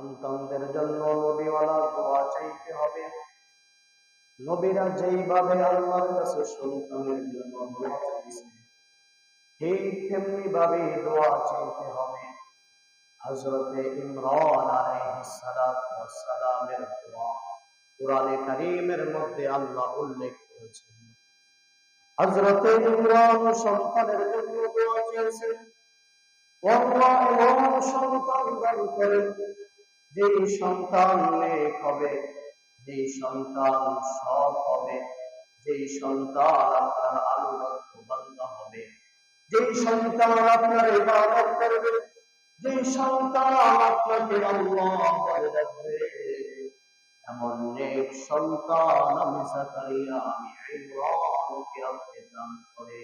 সন্তানদের জন্য নবীওয়ালা দোয়া চাইতে হবে। নবীরা যেইভাবে আল্লাহর কাছে সন্তানের জন্য দোয়া চাইছে, ঠিক তেমনি ভাবে দোয়া চাইতে হবে। হজরতে ইমরান আলাইহিস সালাতু ওয়াস সালামের দোয়া কোরআনে কারীমের মধ্যে আল্লাহ উল্লেখ করেছেন। হজরতে ইমরান সন্তানের জন্য দোয়া চেয়েছেন সন্তান দান করেন। যে সন্তান নেক হবে যে সন্তান সৎ হবে যে সন্তান আপনার আনুগত্য বান্দা হবে যে সন্তান আপনার ইবাদত করবে যে সন্তান আপনাকে আল্লাহ বলে রাখবে এমন নেক সন্তান আমি জাকারিয়া, আমি ইমরানকে আপনি দান করে।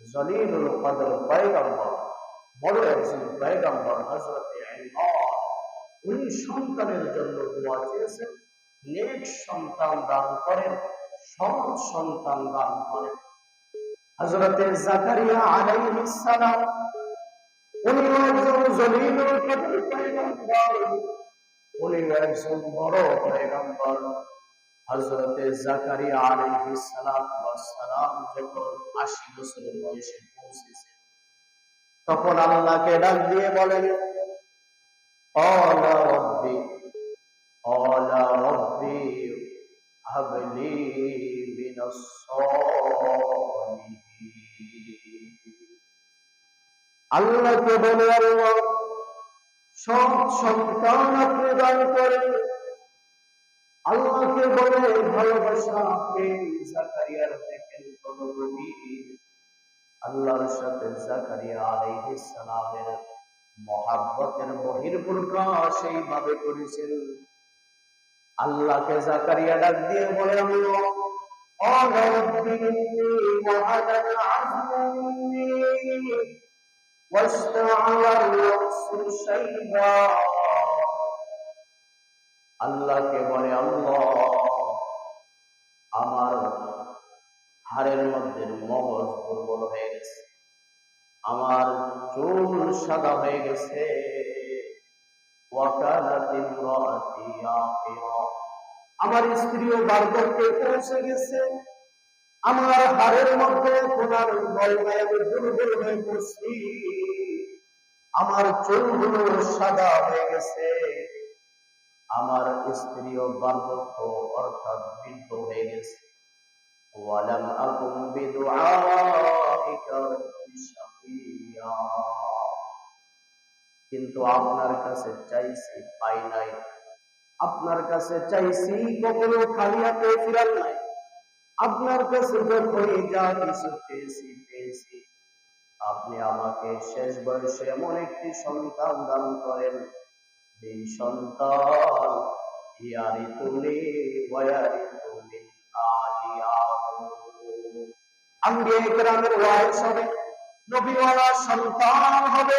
জলিলুল কদর পয়গম্বর, বড় একজন পয়গম্বর হযরতে ইমরান উনি সন্তানের জন্য দোয়া চেয়েছেন। নেক সন্তান দান করেন, সৎ সন্তান দান করেন। জাকারিয়া আলাইহিস সালাম উনি একজন জলিলুল পয়গম্বর। উনি একজন বড় পয়গম্বর। জাকারিয়া আলাইহিস ওয়াস সালাম যখন 80 বছর বয়সে পৌঁছেছে, তখন আল্লাহকে ডাক দিয়ে বলেন قال ربي قال ربي هب لي من الصالحين আল্লাহকে বলে আল্লাহ সব সন্তান আপনি দান করেন আল্লাহকে বলে ভালোবাসা প্রেম জাকারিয়ার দেখেন কোন নবীর আল্লাহর সাথে জাকারিয়া আলাইহিস সালামের মহাব্বতের বহির্প্রকাশ এইভাবে করেছেন। আল্লাহকে জাকারিয়া ডাক দিয়ে বলে আল্লাহ আল্লাহকে বলে আল্লাহ আমার চুল সাদা হয়ে গেছে। আমার স্ত্রীও বার্ধক্যে পৌঁছে গেছে। আমার হাড়ের মধ্যে কোনার বল আমি দুর্বল হয়ে পড়ছি। আমার চুলগুলো সাদা হয়ে গেছে। আমার স্ত্রীও বার্ধক্য অর্থাৎ বৃদ্ধ হয়ে গেছে। ওয়ালাম আকুম বিদুআইকা কিন্তু আপনার কাছে চাইছি পাই নাই। আপনার কাছে চাইছি কখনো খালি হাতে ফিরাল নাই। আপনার কাছে যখনই যা কিছু চেয়েছি, পেয়েছি। আপনি আমাকে শেষ বয়সে এমন একটি সন্তান দান করেন। যেই সন্তান ইয়ারি তুলি, ওয়ারি তুলি আম্বিয়া ইকরামের ওয়ারিস হবে নবীওয়ালা সন্তান হবে।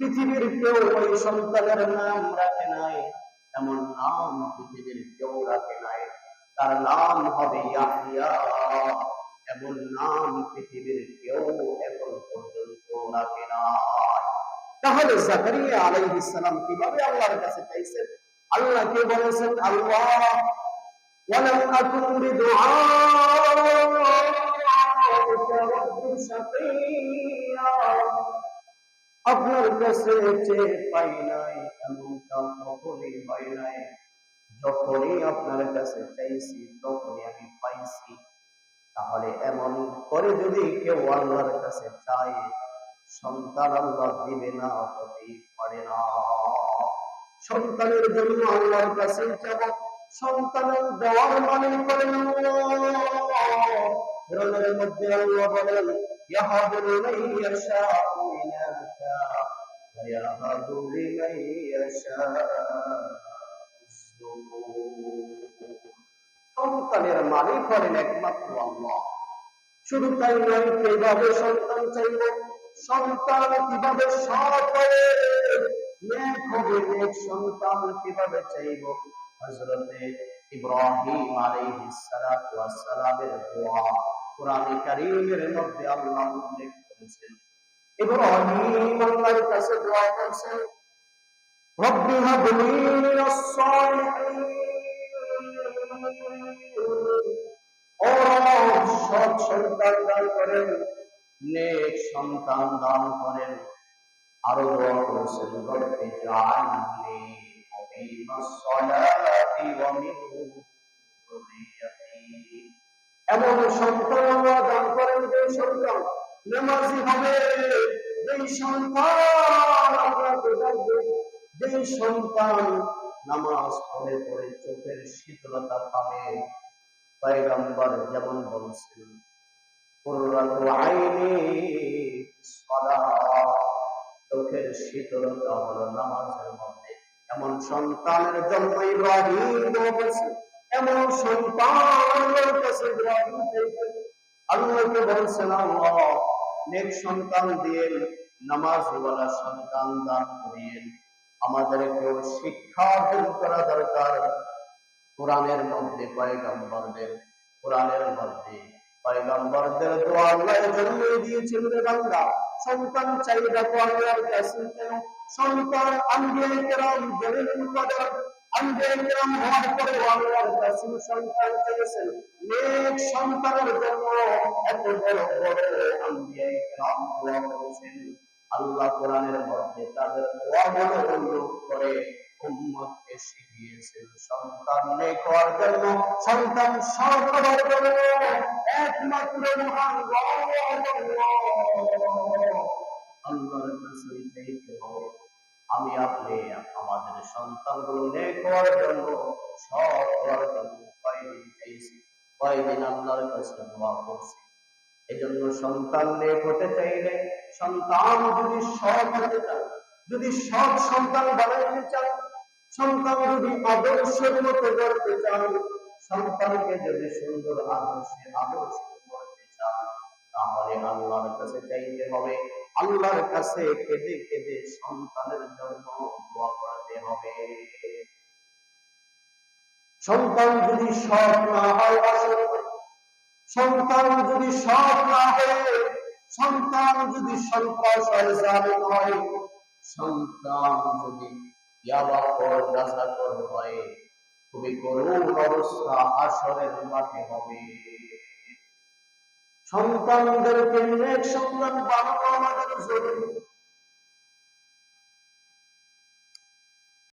পৃথিবীর কেউ ওই সন্তানের নাম রাখে নাই, এমন নাম পৃথিবীর কেউ রাখে নাই। তার নাম হবে এমন নাম পৃথিবীর কেউ এখন পর্যন্ত রাখে নাই। তাহলে জাকারিয়া আলাইহিস সালাম কীভাবে আল্লাহর কাছে চাইছেন? আল্লাহ কে বলেছেন, আল্লাহ ওয়ালাম আকুন বিদুআইকা রব্বি শাকিয়া আপনার কাছে পাই নাই কখনই হয় নাই। যখনই আপনার কাছে চাইছি, তখনই আমি পাইছি। তাহলে এমন করে যদি কেউ আল্লাহর কাছে চায়, সন্তান আল্লাহ দিবে না, হতেই পারে না। সন্তানের জন্য আল্লাহর কাছে যাব সন্তানের দেওয়ার মানে করেন কোরআনের মধ্যে আল্লাহ বলেন, ইয়াহাবু লিমান সন্তানের মালিক হলেন একমাত্র আল্লাহ। শুধু তাই নয়, কীভাবে সন্তান চাইব? সন্তান কীভাবে সৎ হবে? নেক হবে, নেক সন্তান কীভাবে চাইব? হযরতে ইব্রাহিম আলাইহিস দোয়া কোরআনে কারীমের মধ্যে আল্লাহ উল্লেখ করেছেন। ইব্রাহিম আল্লাহর কাছে দোয়া করেছেন, রব্বি হাবলি সন্তান দান করেন। আরও দোয়া করেছেন, রব্বি জাআলনি সন্তান আল্লাহ দান করেন যে সন্তান নামাজি হবে। যেই সন্তান যেই সন্তান নামাজ পড়ে পড়ে চোখের শীতলতা পাবে। পয়গম্বর যেমন বলছেন সালাহ চোখের শীতলতা হলো নামাজের এমন সন্তানের জন্ম ইব্রাহিম এমন সন্তান কাছে ইব্রাহিম আল্লাহকে বলছেন, আল্লাহ, নেক সন্তান দিয়ে নামাজওয়ালা সন্তান দান করিয়েন। আমাদেরকেও শিক্ষা অর্জন করা দরকার। কোরআনের মধ্যে পয়গম্বরদের, কোরআনের মধ্যে পয়গম্বরদের দোয়া আল্লাহ দিয়েছেন রে বান্দা। সন্তান চাহিদা সন্তান আম্বিয়া কেরাম কেরাম হওয়ার পরে কাছে সন্তান নেক সন্তানের এত বড় বড় কেরাম দোয়া করেছেন। আল্লাহ কোরআনের মধ্যে তাদের করে সন্তান নেক হওয়ার জন্য সন্তান একমাত্র মহান আল্লাহর কাছে চাইতে হবে আমি আপনি আমাদের সন্তানগুলো নেক হওয়ার জন্য, সৎ হওয়ার জন্য চাইছি কাছে দোয়া করছি। এজন্য সন্তান নেক হতে চাইলে সন্তান যদি সৎ হতে যদি সৎ সন্তান বানাইতে চায়, সন্তান যদি আদর্শের মতো করতে চান সন্তানকে যদি সুন্দর আদর্শে আদর্শ করতে চান তাহলে আল্লাহর কাছে চাইতে হবে আল্লাহর কাছে কেঁদে কেঁদে সন্তানের জন্য দোয়া করাতে হবে। সন্তান যদি সৎ না হয় অসৎ সন্তান যদি সৎ না হয়, সন্তান যদি সন্ত্রাস হয় জালেম হয়, সন্তান যদি ইয়াবাকর হয় খুবই করুণ অবস্থা আসরের মাঠে হবে। সন্তানদেরকে নিয়ে সন্তান বানানো আমাদের জরুরি।